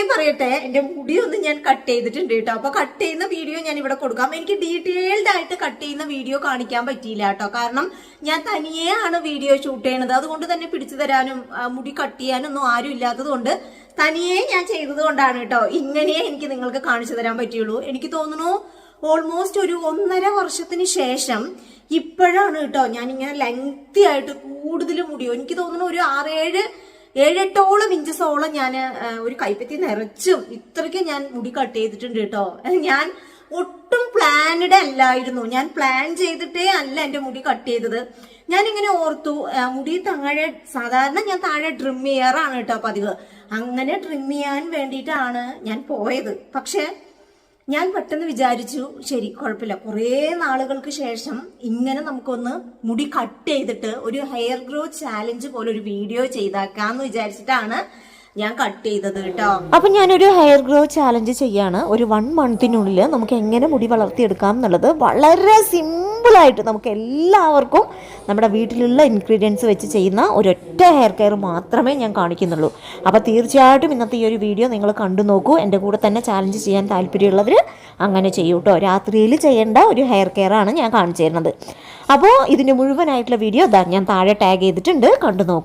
പ്രത്യേകം പറയട്ടെ എന്റെ മുടി ഒന്ന് ഞാൻ കട്ട് ചെയ്തിട്ടുണ്ട് കേട്ടോ. അപ്പൊ കട്ട് ചെയ്യുന്ന വീഡിയോ ഞാൻ ഇവിടെ കൊടുക്കാം. എനിക്ക് ഡീറ്റെയിൽഡ് ആയിട്ട് കട്ട് ചെയ്യുന്ന വീഡിയോ കാണിക്കാൻ പറ്റിയില്ല കേട്ടോ. കാരണം ഞാൻ തനിയെ ആണ് വീഡിയോ ഷൂട്ട് ചെയ്യണത് അതുകൊണ്ട് തന്നെ പിടിച്ചു തരാനും മുടി കട്ട് ചെയ്യാനും ഒന്നും ആരും ഇല്ലാത്തത് കൊണ്ട് തനിയെ ഞാൻ ചെയ്തത് കൊണ്ടാണ് കേട്ടോ. ഇങ്ങനെയേ എനിക്ക് നിങ്ങൾക്ക് കാണിച്ചു തരാൻ പറ്റുള്ളൂ എനിക്ക് തോന്നുന്നു ഓൾമോസ്റ്റ് ഒരു ഒന്നര വർഷത്തിന് ശേഷം ഇപ്പോഴാണ് കേട്ടോ ഞാൻ ഇങ്ങനെ ലെങ്തി ആയിട്ട് കൂടുതൽ മുടിയോ എനിക്ക് തോന്നുന്നു ഒരു ആറേഴ് ഏഴെട്ടോളം ഇഞ്ചസോളം ഞാൻ ഒരു കൈപ്പത്തി നിറച്ചും ഇത്രയ്ക്ക് ഞാൻ മുടി കട്ട് ചെയ്തിട്ടുണ്ട് കേട്ടോ. ഞാൻ ഒട്ടും പ്ലാനഡ് അല്ലായിരുന്നു. ഞാൻ പ്ലാൻ ചെയ്തിട്ടേ അല്ല എന്റെ മുടി കട്ട് ചെയ്തത്. ഞാൻ ഇങ്ങനെ ഓർത്തു മുടി താഴെ സാധാരണ ഞാൻ താഴെ ഡ്രിം ചെയ്യാറാണ് കേട്ടോ പതിവ്. അങ്ങനെ ഡ്രിം ചെയ്യാൻ വേണ്ടിയിട്ടാണ് ഞാൻ പോയത്. പക്ഷെ ഞാൻ പെട്ടെന്ന് വിചാരിച്ചു ശരി കുഴപ്പമില്ല. കുറേ നാളുകൾക്ക് ശേഷം ഇങ്ങനെ നമുക്കൊന്ന് മുടി കട്ട് ചെയ്തിട്ട് ഒരു ഹെയർ ഗ്രോ ചാലഞ്ച് പോലെ ഒരു വീഡിയോ ചെയ്താക്കാന്ന് വിചാരിച്ചിട്ടാണ് ഞാൻ കട്ട് ചെയ്തത് കേട്ടോ. അപ്പൊ ഞാനൊരു ഹെയർ ഗ്രോ ചാലഞ്ച് ചെയ്യാണ്. ഒരു വൺ മന്തിനുള്ളിൽ നമുക്ക് എങ്ങനെ മുടി വളർത്തിയെടുക്കാം എന്നുള്ളത്. വളരെ സിമ്പിളായിട്ട് നമുക്ക് എല്ലാവർക്കും നമ്മുടെ വീട്ടിലുള്ള ഇൻഗ്രീഡിയൻസ് വെച്ച് ചെയ്യുന്ന ഒരൊറ്റ ഹെയർ കെയർ മാത്രമേ ഞാൻ കാണിക്കുന്നുള്ളൂ. അപ്പോൾ തീർച്ചയായിട്ടും ഇന്നത്തെ ഈ ഒരു വീഡിയോ നിങ്ങൾ കണ്ടു നോക്കൂ. എന്റെ കൂടെ തന്നെ ചാലഞ്ച് ചെയ്യാൻ താല്പര്യമുള്ളവർ അങ്ങനെ ചെയ്യൂ കേട്ടോ രാത്രിയിൽ ചെയ്യേണ്ട ഒരു ഹെയർ കെയർ ആണ് ഞാൻ കാണിച്ചു തരുന്നത്. അപ്പോൾ ഇതിന്റെ മുഴുവനായിട്ടുള്ള വീഡിയോ ഞാൻ താഴെ ടാഗ് ചെയ്തിട്ടുണ്ട്. കണ്ടു നോക്കൂ.